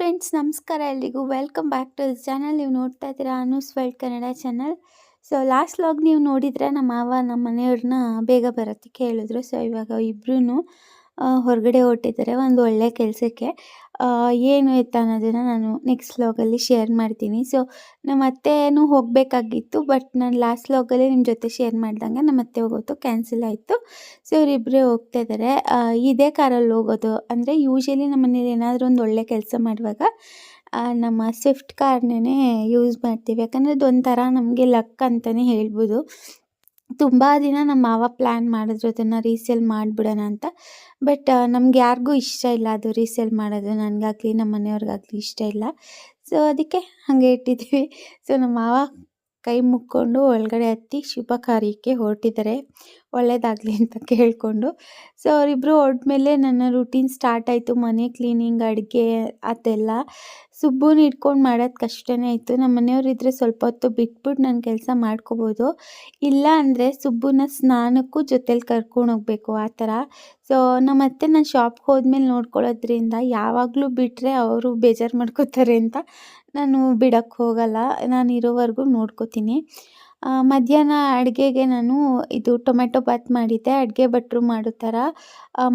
Friends ನಮಸ್ಕಾರ ಎಲ್ರಿಗೂ. Welcome back to this channel ನೀವು ನೋಡ್ತಾ ಇದ್ದೀರಾ Anu's world Kannada channel so last vlog ನೀವು ನೋಡಿದರೆ ನಮ್ಮ ಮಾವ, ನಮ್ಮ ಮನೆಯವ್ರನ್ನ ಬೇಗ ಬರೋದಕ್ಕೆ ಹೇಳಿದ್ರು. ಸೊ ಇವಾಗ ಇಬ್ಬರೂ ಹೊರಗಡೆ ಹೊರಟಿದ್ದಾರೆ, ಒಂದು ಒಳ್ಳೆ ಕೆಲಸಕ್ಕೆ. ಏನು ಎತ್ತ ಅನ್ನೋದನ್ನು ನಾನು ನೆಕ್ಸ್ಟ್ ಲಾಗಲ್ಲಿ ಶೇರ್ ಮಾಡ್ತೀನಿ. ಸೊ ನಮ್ಮ ಅತ್ತೆನೂ ಹೋಗಬೇಕಾಗಿತ್ತು ಬಟ್ ನಾನು ಲಾಸ್ಟ್ ಲಾಗಲ್ಲಿ ನಿಮ್ಮ ಜೊತೆ ಶೇರ್ ಮಾಡಿದಂಗೆ ನಮ್ಮ ಅತ್ತೆ ಹೋಗೋದು ಕ್ಯಾನ್ಸಲ್ ಆಯಿತು. ಸೊ ಇವರಿಬ್ಬರೇ ಹೋಗ್ತಾ ಇದ್ದಾರೆ ಇದೇ ಕಾರಲ್ಲಿ ಹೋಗೋದು. ಅಂದರೆ ಯೂಶಲಿ ನಮ್ಮ ಮನೇಲಿ ಏನಾದರೂ ಒಂದು ಒಳ್ಳೆ ಕೆಲಸ ಮಾಡುವಾಗ ನಮ್ಮ ಸ್ವಿಫ್ಟ್ ಕಾರ್ನೇ ಯೂಸ್ ಮಾಡ್ತೀವಿ. ಯಾಕಂದರೆ ಅದೊಂಥರ ನಮಗೆ ಲಕ್ ಅಂತಲೇ ಹೇಳ್ಬೋದು. ತುಂಬ ದಿನ ನಮ್ಮ ಮಾವ ಪ್ಲ್ಯಾನ್ ಮಾಡಿದ್ರು ಅದನ್ನು ರೀಸೇಲ್ ಮಾಡಿಬಿಡೋಣ ಅಂತ. ಬಟ್ ನಮ್ಗೆ ಯಾರಿಗೂ ಇಷ್ಟ ಇಲ್ಲ ಅದು ರೀಸೇಲ್ ಮಾಡೋದು. ನನಗಾಗಲಿ ನಮ್ಮ ಮನೆಯವ್ರಿಗಾಗಲಿ ಇಷ್ಟ ಇಲ್ಲ. ಸೊ ಅದಕ್ಕೆ ಹಾಗೆ ಇಟ್ಟಿದ್ದೀವಿ. ಸೊ ನಮ್ಮ ಮಾವ ಕೈ ಮುಕ್ಕೊಂಡು ಒಳಗಡೆ ಹತ್ತಿ ಶುಭ ಕಾರ್ಯಕ್ಕೆ ಹೊರಟಿದ್ದಾರೆ. ಒಳ್ಳೇದಾಗಲಿ ಅಂತ ಕೇಳಿಕೊಂಡು. ಸೊ ಅವರಿಬ್ಬರು ಹೊರಟ್ಮೇಲೆ ನನ್ನ ರೂಟೀನ್ ಸ್ಟಾರ್ಟ್ ಆಯಿತು. ಮನೆ ಕ್ಲೀನಿಂಗ್ ಅಡುಗೆ, ಅದೆಲ್ಲ ಸುಬ್ಬುನ ಇಟ್ಕೊಂಡು ಮಾಡೋದು ಕಷ್ಟನೇ ಆಯಿತು ನಮ್ಮ ಮನೆಯವರಿದ್ದರೆ ಸ್ವಲ್ಪ ಹೊತ್ತು ಬಿಟ್ಬಿಟ್ಟು ನಾನು ಕೆಲಸ ಮಾಡ್ಕೋಬೋದು. ಇಲ್ಲ ಅಂದರೆ ಸುಬ್ಬುನ ಸ್ನಾನಕ್ಕೂ ಜೊತೇಲಿ ಕರ್ಕೊಂಡು ಹೋಗಬೇಕು ಆ ಥರ. ಸೊ ನಮ್ಮ ಅತ್ತೆ ನಾನು ಶಾಪ್ಗೆ ಹೋದ್ಮೇಲೆ ನೋಡ್ಕೊಳ್ಳೋದ್ರಿಂದ ಯಾವಾಗಲೂ ಬಿಟ್ಟರೆ ಅವರು ಬೇಜಾರು ಮಾಡ್ಕೋತಾರೆ ಅಂತ ನಾನು ಬಿಡೋಕ್ಕೆ ಹೋಗಲ್ಲ. ನಾನು ಇರೋವರೆಗೂ ನೋಡ್ಕೋತೀನಿ. ಮಧ್ಯಾಹ್ನ ಅಡುಗೆಗೆ ನಾನು ಇದು ಟೊಮೆಟೊ ಬಾತ್ ಮಾಡಿದ್ದೆ. ಅಡುಗೆ ಭಟ್ರು ಮಾಡೋ ಥರ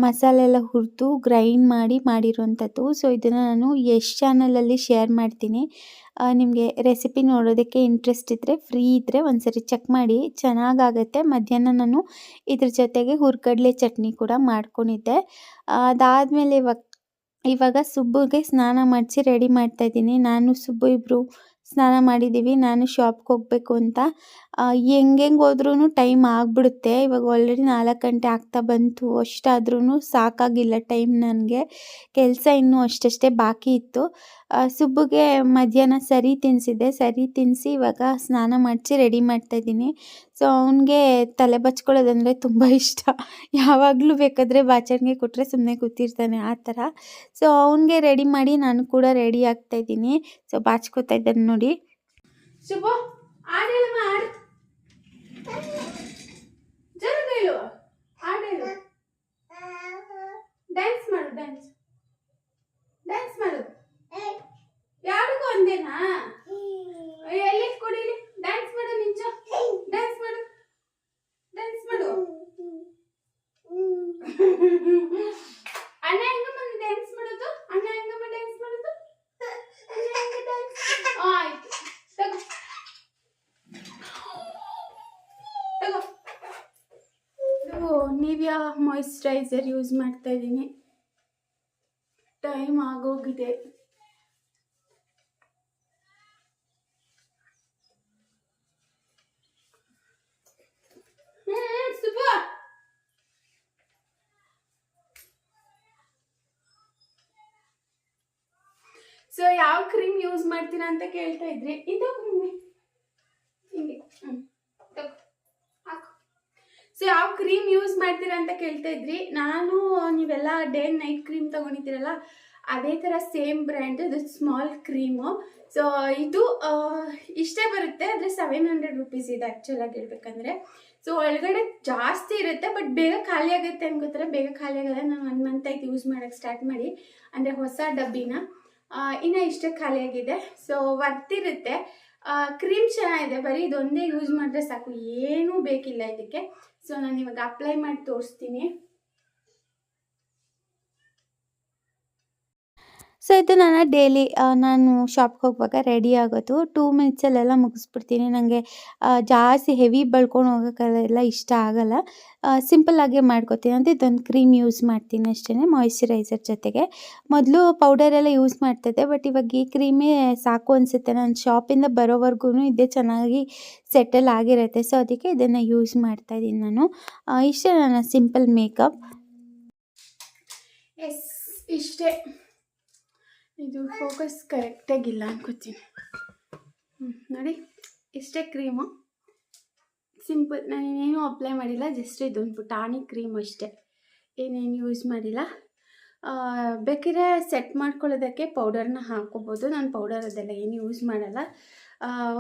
ಮಸಾಲೆ ಎಲ್ಲ ಹುರಿದು ಗ್ರೈಂಡ್ ಮಾಡಿ ಮಾಡಿರುವಂಥದ್ದು. ಸೊ ಇದನ್ನು ನಾನು ಯಶ್ ಚಾನಲಲ್ಲಿ ಶೇರ್ ಮಾಡ್ತೀನಿ. ನಿಮಗೆ ರೆಸಿಪಿ ನೋಡೋದಕ್ಕೆ ಇಂಟ್ರೆಸ್ಟ್ ಇದ್ದರೆ ಫ್ರೀ ಇದ್ದರೆ ಒಂದ್ಸರಿ ಚೆಕ್ ಮಾಡಿ. ಚೆನ್ನಾಗಾಗತ್ತೆ. ಮಧ್ಯಾಹ್ನ ನಾನು ಇದ್ರ ಜೊತೆಗೆ ಹುರ್ಗಡ್ಲೆ ಚಟ್ನಿ ಕೂಡ ಮಾಡ್ಕೊಂಡಿದ್ದೆ. ಅದಾದಮೇಲೆ ಇವಾಗ ಇವಾಗ ಸುಬ್ಬುಗೆ ಸ್ನಾನ ಮಾಡಿಸಿ ರೆಡಿ ಮಾಡ್ತಾಯಿದ್ದೀನಿ ನಾನು, ಸುಬ್ಬು ಇಬ್ಬರು ಸ್ನಾನ ಮಾಡಿದ್ದೀವಿ ನಾನು ಶಾಪ್ಗೆ ಹೋಗಬೇಕು ಅಂತ. ಹೆಂಗೆಂಗೆ ಹೋದ್ರೂ ಟೈಮ್ ಆಗಿಬಿಡುತ್ತೆ. ಇವಾಗ ಆಲ್ರೆಡಿ ನಾಲ್ಕು ಗಂಟೆ ಆಗ್ತಾ ಬಂತು. ಅಷ್ಟಾದ್ರೂ ಸಾಕಾಗಿಲ್ಲ ಟೈಮ್ ನನಗೆ. ಕೆಲಸ ಇನ್ನೂ ಅಷ್ಟಷ್ಟೇ ಬಾಕಿ ಇತ್ತು. ಸುಬ್ಬಗೆ ಮಧ್ಯಾಹ್ನ ಸರಿ ತಿನ್ನಿಸಿದ್ದೆ ಸರಿ ತಿನ್ನಿಸಿ ಇವಾಗ ಸ್ನಾನ ಮಾಡಿಸಿ ರೆಡಿ ಮಾಡ್ತಾಯಿದ್ದೀನಿ ಸೊ ಅವನಿಗೆ ತಲೆ ಬಚ್ಕೊಳ್ಳೋದಂದರೆ ತುಂಬ ಇಷ್ಟ. ಯಾವಾಗಲೂ ಬೇಕಾದರೆ ಬಾಚಣಿಗೆ ಕೊಟ್ಟರೆ ಸುಮ್ಮನೆ ಕೂತಿರ್ತಾನೆ ಆ ಥರ. ಸೊ ಅವನಿಗೆ ರೆಡಿ ಮಾಡಿ ನಾನು ಕೂಡ ರೆಡಿ ಆಗ್ತಾಯಿದ್ದೀನಿ ಸೊ ಬಾಚ್ಕೋತಾ ಇದ್ದಾನೆ ನೋಡಿ. ಶುಭ ಆಡೇಳಮ್ಮ ಆಡ್ ಜರುಗೇಳು ಆಡೇಳು ಡ್ಯಾನ್ಸ್ ಮಾಡು ಡ್ಯಾನ್ಸ್ ಡ್ಯಾನ್ಸ್ ಮಾಡು ಯಾರಿಗೂ ಒಂದೇನಾ ಎಲ್ಲಿ ಕೊಡಿಲಿ ಡ್ಯಾನ್ಸ್ ಮಾಡು ನಿಂಚ ಡ್ಯಾನ್ಸ್ ಮಾಡು ಮಾಯಿಶ್ಚರೈಸರ್ ಯೂಸ್ ಮಾಡ್ತಾ ಇದ್ದೀನಿ ಟೈಮ್ ಆಗೋಗಿದೆ. ಸೊ ಯಾವ ಕ್ರೀಮ್ ಯೂಸ್ ಮಾಡ್ತೀರಾ ಅಂತ ಕೇಳ್ತಾ ಇದ್ರಿ? ಇದು ಹಿಂಗೆ ಹಾಕು ಸೊ ಯಾವ ಕ್ರೀಮ್ ಯೂಸ್ ಮಾಡ್ತೀರಾ ಅಂತ ಕೇಳ್ತಾ ಇದ್ರಿ. ನಾನು, ನೀವೆಲ್ಲ ಡೇ ನೈಟ್ ಕ್ರೀಮ್ ತಗೊಂಡಿದ್ದೀರಲ್ಲ, ಅದೇ ಥರ ಸೇಮ್ ಬ್ರ್ಯಾಂಡ್ ಇದು ಸ್ಮಾಲ್ ಕ್ರೀಮು ಸೊ ಇದು ಇಷ್ಟೇ ಬರುತ್ತೆ ಆದರೆ ಸೆವೆನ್ ಹಂಡ್ರೆಡ್ ರುಪೀಸ್ ಇದೆ ಆ್ಯಕ್ಚುಲಾಗಿ ಹೇಳ್ಬೇಕಂದ್ರೆ. ಸೊ ಒಳಗಡೆ ಜಾಸ್ತಿ ಇರುತ್ತೆ ಬಟ್ ಬೇಗ ಖಾಲಿ ಆಗುತ್ತೆ ಅನ್ಕೋತಾರೆ. ಬೇಗ ಖಾಲಿ ಆಗಲ್ಲ, ನಾನು ಒನ್ ಮಂತ್ ಆಯ್ತು ಯೂಸ್ ಮಾಡೋಕ್ಕೆ ಸ್ಟಾರ್ಟ್ ಮಾಡಿ. ಅಂದರೆ ಹೊಸ ಡಬ್ಬಿನ. ಇನ್ನೂ ಇಷ್ಟೇ ಖಾಲಿ ಆಗಿದೆ. ಸೊ ವರ್ತಿರುತ್ತೆ ಕ್ರೀಮ್ ಚೆನ್ನಾಗಿದೆ. ಬರೀ ಇದೊಂದೇ ಯೂಸ್ ಮಾಡಿದ್ರೆ ಸಾಕು. ಏನೂ ಬೇಕಿಲ್ಲ ಇದಕ್ಕೆ. ಸೊ ನಾನು ಇವಾಗ ಅಪ್ಲೈ ಮಾಡಿ ತೋರಿಸ್ತೀನಿ. ಸೊ ಇದು ನಾನು ಡೈಲಿ ನಾನು ಶಾಪ್ಗೆ ಹೋಗುವಾಗ ರೆಡಿ ಆಗೋದು. ಟೂ ಮಿನಿಟ್ಸಲ್ಲೆಲ್ಲ ಮುಗಿಸ್ಬಿಡ್ತೀನಿ. ನನಗೆ ಜಾಸ್ತಿ ಹೆವಿ ಬಳ್ಕೊಂಡು ಹೋಗೋಕ್ಕೆಲ್ಲ ಇಷ್ಟ ಆಗಲ್ಲ. ಸಿಂಪಲ್ಲಾಗೆ ಮಾಡ್ಕೊತೀನಿ ಅಂತ ಇದೊಂದು ಕ್ರೀಮ್ ಯೂಸ್ ಮಾಡ್ತೀನಿ ಅಷ್ಟೇ ಮಾಯಿಶ್ಚರೈಸರ್ ಜೊತೆಗೆ. ಮೊದಲು ಪೌಡರೆಲ್ಲ ಯೂಸ್ ಮಾಡ್ತಿದ್ದೆ ಬಟ್ ಇವಾಗ ಈ ಕ್ರೀಮೇ ಸಾಕು ಅನಿಸುತ್ತೆ. ನಾನು ಶಾಪಿಂದ ಬರೋವರೆಗೂ ಇದೇ ಚೆನ್ನಾಗಿ ಸೆಟಲ್ ಆಗಿರುತ್ತೆ. ಸೊ ಅದಕ್ಕೆ ಇದನ್ನು ಯೂಸ್ ಮಾಡ್ತಾಯಿದ್ದೀನಿ ನಾನು. ಇಷ್ಟೇ ನನ್ನ ಸಿಂಪಲ್ ಮೇಕಪ್ ಎಸ್ ಇಷ್ಟೇ. ಇದು ಫೋಕಸ್ ಕರೆಕ್ಟಾಗಿಲ್ಲ ಅನ್ಕೋತೀನಿ. ಹ್ಞೂ ನೋಡಿ, ಇಷ್ಟೇ ಕ್ರೀಮು ಸಿಂಪಲ್ ನಾನು ಅಪ್ಲೈ ಮಾಡಿಲ್ಲ ಜಸ್ಟ್ ಇದೊಂದು ಟಾನಿಕ್ ಕ್ರೀಮ್ ಅಷ್ಟೇ. ಏನೇನು ಯೂಸ್ ಮಾಡಿಲ್ಲ. ಬೇಕಿದ್ರೆ ಸೆಟ್ ಮಾಡ್ಕೊಳ್ಳೋದಕ್ಕೆ ಪೌಡರ್ನ ಹಾಕೋಬೋದು ನಾನು ಪೌಡರ್ ಅದೆಲ್ಲ ಏನು ಯೂಸ್ ಮಾಡಲ್ಲ.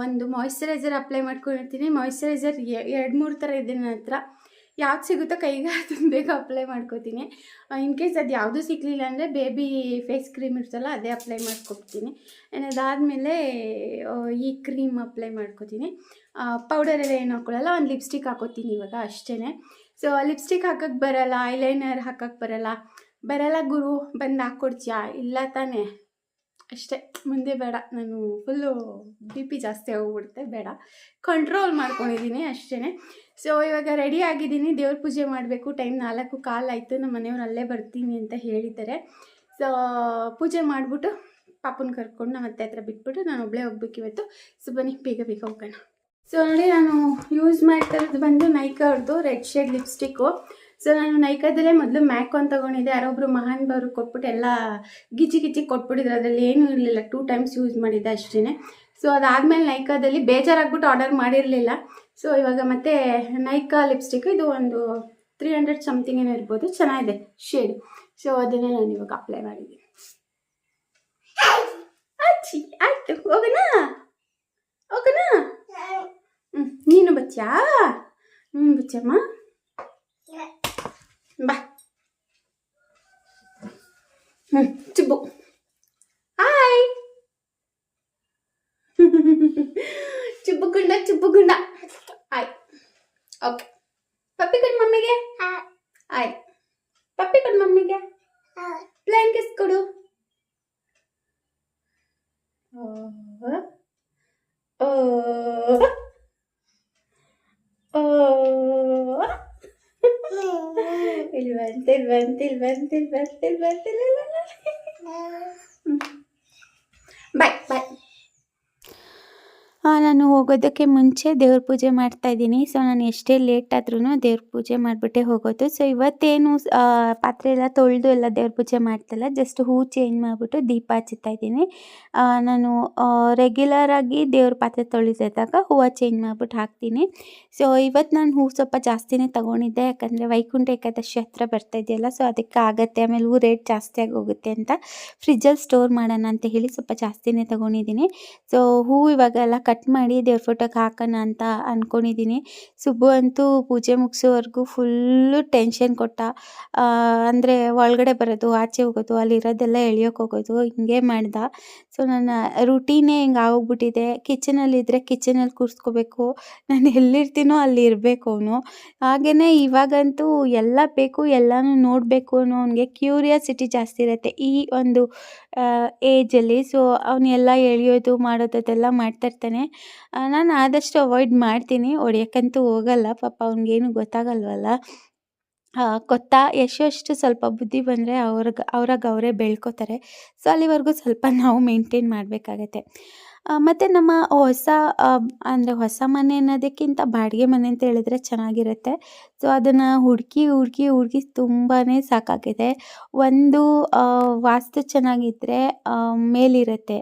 ಒಂದು ಮಾಯಿಶ್ಚರೈಸರ್ ಅಪ್ಲೈ ಮಾಡ್ಕೊಂಡಿರ್ತೀನಿ. ಮಾಯಿಶ್ಚರೈಸರ್ ಎರಡು ಮೂರು ಥರ ಇದೆ ನನ್ನ ಹತ್ರ. ಯಾವ್ದು ಸಿಗುತ್ತೋ ಕೈಗೆ ಅದನ್ನು ಬೇಗ ಅಪ್ಲೈ ಮಾಡ್ಕೋತೀನಿ. ಇನ್ ಕೇಸ್ ಅದು ಯಾವುದೂ ಸಿಗಲಿಲ್ಲ ಅಂದರೆ ಬೇಬಿ ಫೇಸ್ ಕ್ರೀಮ್ ಇರ್ತಲ್ಲ ಅದೇ ಅಪ್ಲೈ ಮಾಡ್ಕೊತೀನಿ ಆ್ಯಂಡ್ ಅದಾದಮೇಲೆ ಈ ಕ್ರೀಮ್ ಅಪ್ಲೈ ಮಾಡ್ಕೋತೀನಿ. ಪೌಡರ್ ಎಲ್ಲ ಏನು ಹಾಕೊಳ್ಳಲ್ಲ, ಒಂದು ಲಿಪ್ಸ್ಟಿಕ್ ಹಾಕೋತೀನಿ ಇವಾಗ ಅಷ್ಟೇ ಸೊ ಲಿಪ್ಸ್ಟಿಕ್ ಹಾಕಕ್ಕೆ ಬರಲ್ಲ ಐಲೈನರ್ ಹಾಕಕ್ಕೆ ಬರಲ್ಲ. ಬರಲ್ಲ ಗುರು, ಬಂದು ಹಾಕ್ಕೊಡ್ತೀಯಾ? ಇಲ್ಲ ತಾನೇ. ಅಷ್ಟೇ. ಮುಂದೆ ಬೇಡ. ನಾನು ಫುಲ್ಲು ಬಿ ಪಿ ಜಾಸ್ತಿ ಆಗೋಗ್ಬಿಡುತ್ತೆ. ಬೇಡ. ಕಂಟ್ರೋಲ್ ಮಾಡ್ಕೊಂಡಿದ್ದೀನಿ ಅಷ್ಟೇ ಸೊ ಇವಾಗ ರೆಡಿ ಆಗಿದ್ದೀನಿ. ದೇವ್ರ ಪೂಜೆ ಮಾಡಬೇಕು. ಟೈಮ್ ನಾಲ್ಕು ಕಾಲು ಆಯಿತು. ನಮ್ಮ ಮನೆಯವ್ರು ಅಲ್ಲೇ ಬರ್ತೀನಿ ಅಂತ ಹೇಳಿದ್ದಾರೆ. ಸೊ ಪೂಜೆ ಮಾಡಿಬಿಟ್ಟು ಪಾಪನ ಕರ್ಕೊಂಡು ನಮ್ಮ ಅತ್ತೆ ಹತ್ರ ಬಿಟ್ಬಿಟ್ಟು ನಾನು ಒಬ್ಬಳೇ ಹೋಗ್ಬೇಕು ಇವತ್ತು. ಸೊ ಬನ್ನಿ. ಬೇಗ ಬೇಗ ಹೋಗೋಣ. ಸೊ ನೋಡಿ, ನಾನು ಯೂಸ್ ಮಾಡ್ತಾ ಇರೋದು ಬಂದು ನೈಕರ್ದು ರೆಡ್ ಶೇಡ್ ಲಿಪ್ಸ್ಟಿಕ್ಕು ಸೊ ನಾನು ನೈಕಾದಲ್ಲೇ ಮೊದಲು ಮ್ಯಾಕೋನ್ ತೊಗೊಂಡಿದ್ದೆ. ಯಾರೊಬ್ಬರು ಮಹಾನ್ ಬವರು ಕೊಟ್ಬಿಟ್ಟು ಎಲ್ಲ ಗಿಚಿ ಗಿಚಿ ಕೊಟ್ಬಿಟ್ಟಿದ್ರು. ಅದರಲ್ಲಿ ಏನೂ ಇರಲಿಲ್ಲ. ಟೂ ಟೈಮ್ಸ್ ಯೂಸ್ ಮಾಡಿದ್ದೆ ಅಷ್ಟೇ ಸೊ ಅದಾದಮೇಲೆ ನೈಕಾದಲ್ಲಿ ಬೇಜಾರಾಗ್ಬಿಟ್ಟು ಆರ್ಡರ್ ಮಾಡಿರಲಿಲ್ಲ. ಸೊ ಇವಾಗ ಮತ್ತೆ ನೈಕಾ ಲಿಪ್ಸ್ಟಿಕ್ ಇದು ಒಂದು ತ್ರೀ ಹಂಡ್ರೆಡ್ ಸಮಥಿಂಗ್ ಏನೋ ಇರ್ಬೋದು. ಚೆನ್ನಾಗಿದೆ. ಶೇಡ್ ಸೊ ಅದನ್ನೇ ನಾನು ಇವಾಗ ಅಪ್ಲೈ ಮಾಡಿದ್ದೀನಿ. ಆಚಿ, ಆಯ್ತು. ಹೋಗೋಣ ಹೋಗೋಣ ನೀನು ಬಚ್ಚಾ ಹ್ಞೂ ಬಚ್ಚಮ್ಮ ಬಾ ಹ್ಞೂ ಚಿಬ್ಬು ಹಾಯ್ ಚಿಬ್ಬು ಗುಂಡ ಚಿಬ್ಬು ಗುಂಡ ಆಯ್ ಓಕೆ ಪಪ್ಪಿ ಕೊಡು ಮಮ್ಮಿಗೆ ಆಯ್ ಪಪ್ಪಿ ಕೊಡು ಮಮ್ಮಿಗೆ ಬ್ಲ್ಯಾಂಕೆಸ್ ಕೊಡು ಓ ಓ ಓ ಇಲ್ಲಿ ಬಂತು ಇಲ್ಲಿ ಬಂತು ಇಲ್ಲಿ ಬಂತು ಇಲ್ಲಿ ಬಂತು ಇಲ್ಲಿ ಬಂತು ಬಾಯ್ ಬಾಯ್ ಆ, ನಾನು ಹೋಗೋದಕ್ಕೆ ಮುಂಚೆ ದೇವ್ರ ಪೂಜೆ ಮಾಡ್ತಾ ಇದ್ದೀನಿ. ಸೊ ನಾನು ಎಷ್ಟೇ ಲೇಟ್ ಆದ್ರೂ ದೇವ್ರ ಪೂಜೆ ಮಾಡಿಬಿಟ್ಟೆ ಹೋಗೋದು. ಸೊ ಇವತ್ತೇನು ಪಾತ್ರೆ ಎಲ್ಲ ತೊಳೆದು ಎಲ್ಲ ದೇವ್ರ ಪೂಜೆ ಮಾಡ್ತಲ್ಲ ಜಸ್ಟ್ ಹೂ ಚೇಂಜ್ ಮಾಡಿಬಿಟ್ಟು ದೀಪ ಹಚ್ಚುತ್ತಾ ಇದ್ದೀನಿ. ನಾನು ರೆಗ್ಯುಲರಾಗಿ ದೇವ್ರ ಪಾತ್ರೆ ತೊಳಿದಾಗ ಹೂವು ಚೇಂಜ್ ಮಾಡಿಬಿಟ್ಟು ಹಾಕ್ತೀನಿ. ಸೊ ಇವತ್ತು ನಾನು ಹೂ ಸ್ವಲ್ಪ ಜಾಸ್ತಿನೇ ತೊಗೊಂಡಿದ್ದೆ. ಯಾಕಂದರೆ ವೈಕುಂಠ ಏಕಾದಶಿ ಹತ್ರ ಬರ್ತಾ ಇದೆಯಲ್ಲ ಸೊ ಅದಕ್ಕೆ ಆಗತ್ತೆ. ಆಮೇಲೆ ಹೂ ರೇಟ್ ಜಾಸ್ತಿ ಆಗಿ ಹೋಗುತ್ತೆ ಅಂತ ಫ್ರಿಜ್ಜಲ್ಲಿ ಸ್ಟೋರ್ ಮಾಡೋಣ ಅಂತ ಹೇಳಿ ಸ್ವಲ್ಪ ಜಾಸ್ತಿನೇ ತೊಗೊಂಡಿದ್ದೀನಿ. ಸೊ ಹೂ ಇವಾಗೆಲ್ಲ ಕಟ್ ಮಾಡಿ ದೇವ್ರ ಫೋಟೋಗೆ ಹಾಕೋಣ ಅಂತ ಅಂದ್ಕೊಂಡಿದ್ದೀನಿ ಸುಬ್ಬು ಅಂತೂ ಪೂಜೆ ಮುಗಿಸೋವರೆಗೂ ಫುಲ್ಲು ಟೆನ್ಷನ್ ಕೊಟ್ಟ. ಅಂದರೆ ಒಳಗಡೆ ಬರೋದು, ಆಚೆ ಹೋಗೋದು, ಅಲ್ಲಿರೋದೆಲ್ಲ ಎಳಿಯೋಕೆ ಹೋಗೋದು, ಹಿಂಗೆ ಮಾಡ್ದ. ಸೊ ನನ್ನ ರುಟೀನೇ ಹಿಂಗೆ ಆಗೋಗ್ಬಿಟ್ಟಿದೆ. ಕಿಚನಲ್ಲಿದ್ದರೆ ಕಿಚನಲ್ಲಿ ಕೂರಿಸ್ಕೋಬೇಕು. ನಾನು ಎಲ್ಲಿರ್ತೀನೋ ಅಲ್ಲಿ ಇರಬೇಕು ಅವನು. ಹಾಗೆಯೇ ಇವಾಗಂತೂ ಎಲ್ಲ ಬೇಕು, ಎಲ್ಲನೂ ನೋಡಬೇಕು ಅನ್ನೋ ಅವನಿಗೆ ಕ್ಯೂರಿಯಾಸಿಟಿ ಜಾಸ್ತಿ ಇರುತ್ತೆ. ಈ ಒಂದು ಏಜಲ್ಲಿ ಸೊ ಅವನ್ನೆಲ್ಲ ಎಳೆಯೋದು ಮಾಡೋದು ಅದೆಲ್ಲ ಮಾಡ್ತಾ ಇರ್ತಾನೆ. ನಾನು ಆದಷ್ಟು ಅವಾಯ್ಡ್ ಮಾಡ್ತೀನಿ. ಹೊಡಿಯೋಕ್ಕಂತೂ ಹೋಗಲ್ಲ. ಪಾಪ ಅವ್ನಿಗೇನು ಗೊತ್ತಾಗಲ್ವಲ್ಲ? ಕೊತ್ತ? ಎಷ್ಟು ಸ್ವಲ್ಪ ಬುದ್ಧಿ ಬಂದರೆ ಅವ್ರಿಗೆ, ಅವ್ರಾಗ ಅವರೇ ಬೆಳ್ಕೋತಾರೆ. ಸೊ, ಅಲ್ಲಿವರೆಗೂ ಸ್ವಲ್ಪ ನಾವು ಮೇಂಟೈನ್ ಮಾಡಬೇಕಾಗತ್ತೆ. ಮತ್ತು ನಮ್ಮ ಹೊಸ ಅಂದರೆ ಹೊಸ ಮನೆ ಅನ್ನೋದಕ್ಕಿಂತ ಬಾಡಿಗೆ ಮನೆ ಅಂತ ಹೇಳಿದ್ರೆ ಚೆನ್ನಾಗಿರುತ್ತೆ. ಸೊ ಅದನ್ನು ಹುಡುಕಿ ಹುಡುಕಿ ಹುಡುಕಿ ತುಂಬಾ ಸಾಕಾಗಿದೆ. ಒಂದು ವಾಸ್ತು ಚೆನ್ನಾಗಿದ್ದರೆ ಮೇಲಿರುತ್ತೆ.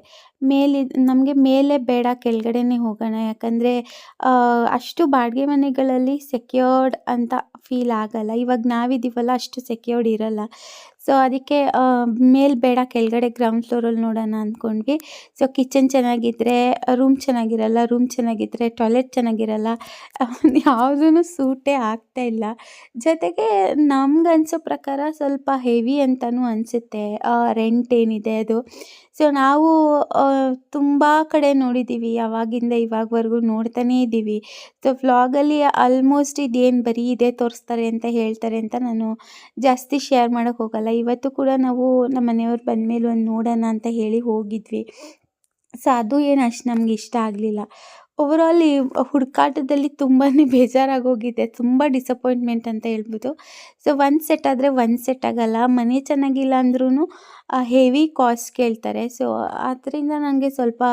ಮೇಲಿ, ನಮಗೆ ಮೇಲೆ ಬೇಡ ಕೆಳಗಡೆನೇ ಹೋಗೋಣ. ಯಾಕಂದರೆ ಅಷ್ಟು ಬಾಡಿಗೆ ಮನೆಗಳಲ್ಲಿ ಸೆಕ್ಯೂರ್ಡ್ ಅಂತ ಫೀಲ್ ಆಗಲ್ಲ. ಇವಾಗ ನಾವಿದ್ದೀವಲ್ಲ, ಅಷ್ಟು ಸೆಕ್ಯೂರ್ಡ್ ಇರಲ್ಲ. ಸೊ ಅದಕ್ಕೆ ಮೇಲೆ ಬೇಡ, ಕೆಳಗಡೆ ಗ್ರೌಂಡ್ ಫ್ಲೋರಲ್ಲಿ ನೋಡೋಣ ಅಂದ್ಕೊಂಡ್ವಿ. ಸೊ ಕಿಚನ್ ಚೆನ್ನಾಗಿದ್ದರೆ ರೂಮ್ ಚೆನ್ನಾಗಿರಲ್ಲ, ರೂಮ್ ಚೆನ್ನಾಗಿದ್ದರೆ ಟಾಯ್ಲೆಟ್ ಚೆನ್ನಾಗಿರಲ್ಲ ಯಾವುದೂ ಸೂಟೇ ಆಗ್ತಾ ಇಲ್ಲ. ಜೊತೆಗೆ ನಮ್ಗನ್ಸೋ ಪ್ರಕಾರ ಸ್ವಲ್ಪ ಹೆವಿ ಅಂತಲೂ ಅನಿಸುತ್ತೆ. ರೆಂಟ್ ಏನಿದೆ ಅದು. ಸೊ, ನಾವು ತುಂಬ ಕಡೆ ನೋಡಿದ್ದೀವಿ ಅವಾಗಿಂದ ಇವಾಗವರೆಗೂ ನೋಡ್ತಾನೇ ಇದ್ದೀವಿ ಸೊ, ವ್ಲಾಗಲ್ಲಿ ಆಲ್ಮೋಸ್ಟ್ ಇದೇನು ಬರೀ ಇದೇ ತೋರಿಸ್ತಾರೆ ಅಂತ ಹೇಳ್ತಾರೆ ಅಂತ ನಾನು ಜಾಸ್ತಿ ಶೇರ್ ಮಾಡೋಕ್ಕೆ ಹೋಗಲ್ಲ. ಇವತ್ತು ಕೂಡ ನಾವು ನಮ್ಮ ಮನೆಯವ್ರು ಬಂದಮೇಲೆ ಒಂದು ನೋಡೋಣ ಅಂತ ಹೇಳಿ ಹೋಗಿದ್ವಿ. ಸೊ, ಅದು ಏನು ಅಷ್ಟು ನಮ್ಗೆ ಇಷ್ಟ ಆಗಲಿಲ್ಲ. ಓವರಾಲ್ ಈ ಹುಡುಕಾಟದಲ್ಲಿ ತುಂಬಾ ಬೇಜಾರಾಗೋಗಿದೆ, ತುಂಬ ಡಿಸಪಾಯಿಂಟ್ಮೆಂಟ್ ಅಂತ ಹೇಳ್ಬೋದು. ಸೊ ಒಂದು ಸೆಟ್ ಆದರೆ ಒಂದು ಸೆಟ್ ಆಗೋಲ್ಲ. ಮನೆ ಚೆನ್ನಾಗಿಲ್ಲ ಅಂದ್ರೂ ಹೆವಿ ಕಾಸ್ಟ್ ಕೇಳ್ತಾರೆ. ಸೊ ಅದರಿಂದ ನನಗೆ ಸ್ವಲ್ಪ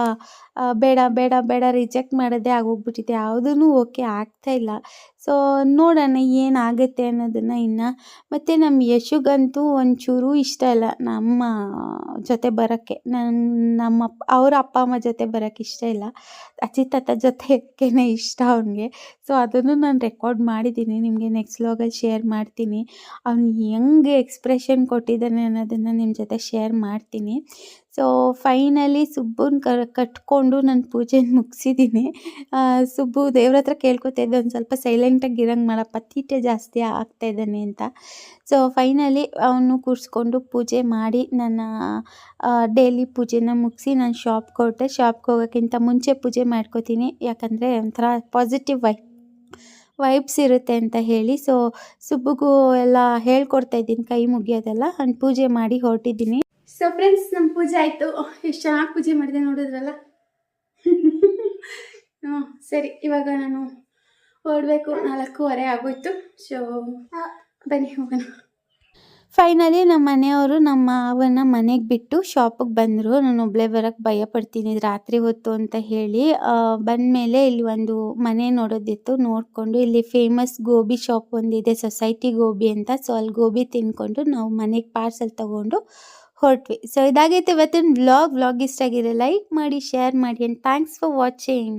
ಬೇಡ ಬೇಡ ಬೇಡ ರಿಜೆಕ್ಟ್ ಮಾಡೋದೇ ಆಗೋಗ್ಬಿಟ್ಟಿದೆ. ಯಾವುದೂ ಓಕೆ ಆಗ್ತಾಯಿಲ್ಲ ಸೊ ನೋಡೋಣ ಏನಾಗುತ್ತೆ ಅನ್ನೋದನ್ನು ಇನ್ನು. ಮತ್ತು ನಮ್ಮ ಯಶುಗಂತೂ ಒಂಚೂರು ಇಷ್ಟ ಇಲ್ಲ ನಮ್ಮ ಜೊತೆ ಬರೋಕ್ಕೆ. ನನ್ನ ನಮ್ಮ ಅಪ್ಪ, ಅವ್ರ ಅಪ್ಪ, ಅಮ್ಮ ಜೊತೆ ಬರೋಕ್ಕೆ ಇಷ್ಟ ಇಲ್ಲ. ಅಚ್ಚಿ ತಾತ ಜೊತೆಗೇ ಇಷ್ಟ ಅವನಿಗೆ. ಸೊ ಅದನ್ನು ನಾನು ರೆಕಾರ್ಡ್ ಮಾಡಿದ್ದೀನಿ ನಿಮಗೆ ನೆಕ್ಸ್ಟ್ ವ್ಲಾಗಲ್ಲಿ ಶೇರ್ ಮಾಡ್ತೀನಿ. ಅವ್ನು ಹೆಂಗೆ ಎಕ್ಸ್ಪ್ರೆಷನ್ ಕೊಟ್ಟಿದ್ದಾನೆ ಅನ್ನೋದನ್ನು ನಿಮ್ಮ ಜೊತೆ ಶೇರ್ ಮಾಡ್ತೀನಿ. ಸೊ ಫೈನಲಿ ಸುಬ್ಬುನ ಕ, ಕಟ್ಕೊಂಡು ನಾನು ಪೂಜೆನ ಮುಗಿಸಿದ್ದೀನಿ ಸುಬ್ಬು ದೇವ್ರ ಹತ್ರ ಕೇಳ್ಕೊತಾ ಇದ್ದೆ, ಒಂದು ಸ್ವಲ್ಪ ಸೈಲೆಂಟಾಗಿ ಇರಂಗೆ ಮಾಡಪ್ಪ ತೀಟೆ ಜಾಸ್ತಿ ಆಗ್ತಾ ಇದ್ದಾನೆ ಅಂತ. ಸೊ ಫೈನಲಿ ಅವನು ಕೂರಿಸ್ಕೊಂಡು ಪೂಜೆ ಮಾಡಿ ನನ್ನ ಡೈಲಿ ಪೂಜೆನ ಮುಗಿಸಿ ನಾನು ಶಾಪ್ಗೆ ಹೊರಟೆ. ಶಾಪ್ಗೆ ಹೋಗೋಕ್ಕಿಂತ ಮುಂಚೆ ಪೂಜೆ ಮಾಡ್ಕೋತೀನಿ. ಯಾಕಂದರೆ ಒಂಥರ ಪಾಸಿಟಿವ್ ವೈ ವೈಬ್ಸ್ ಇರುತ್ತೆ ಅಂತ ಹೇಳಿ. ಸೊ ಸುಬ್ಬಗೂ ಎಲ್ಲ ಹೇಳ್ಕೊಡ್ತಾ ಇದ್ದೀನಿ, ಕೈ ಮುಗಿಯೋದೆಲ್ಲ. ಅವ್ನು ಪೂಜೆ ಮಾಡಿ ಹೊರಟಿದ್ದೀನಿ. ಸೊ ಫ್ರೆಂಡ್ಸ್ ನಮ್ಮ ಪೂಜೆ ಆಯಿತು. ಎಷ್ಟು ಚೆನ್ನಾಗಿ ಪೂಜೆ ಮಾಡಿದೆ ನೋಡಿದ್ರಲ್ಲ? ಹ್ಞೂ ಸರಿ, ಇವಾಗ ನಾನು ಹೊರಡಬೇಕು. ನಾಲ್ಕೂವರೆ ಆಗೋಯ್ತು. ಸೊ ಬನ್ನಿ, ಹೋಗೋಣ. ಫೈನಲಿ ನಮ್ಮ ಮನೆಯವರು ನಮ್ಮ ಮಾವನ ಮನೆಗೆ ಬಿಟ್ಟು ಶಾಪಿಗೆ ಬಂದರು. ನಾನು ಒಬ್ಬಳೇ ಬರೋಕ್ಕೆ ಭಯ ಪಡ್ತೀನಿ ರಾತ್ರಿ ಹೊತ್ತು ಅಂತ ಹೇಳಿ. ಬಂದಮೇಲೆ ಇಲ್ಲಿ ಒಂದು ಮನೆ ನೋಡೋದಿತ್ತು. ನೋಡಿಕೊಂಡು ಇಲ್ಲಿ ಫೇಮಸ್ ಗೋಬಿ ಶಾಪ್ ಒಂದಿದೆ ಸೊಸೈಟಿ ಗೋಬಿ ಅಂತ. ಸೊ ಅಲ್ಲಿ ಗೋಬಿ ತಿನ್ಕೊಂಡು ನಾವು ಮನೆಗೆ ಪಾರ್ಸಲ್ ತೊಗೊಂಡು ಹೊರಟ್ವಿ. ಸೊ ಇದಾಗೈತೆ ಇವತ್ತಿನ ವ್ಲಾಗ್ ವ್ಲಾಗ್ ಇಷ್ಟ ಆಗಿದೆ ಲೈಕ್ ಮಾಡಿ ಶೇರ್ ಮಾಡಿ ಆ್ಯಂಡ್ ಥ್ಯಾಂಕ್ಸ್ ಫಾರ್ ವಾಚಿಂಗ್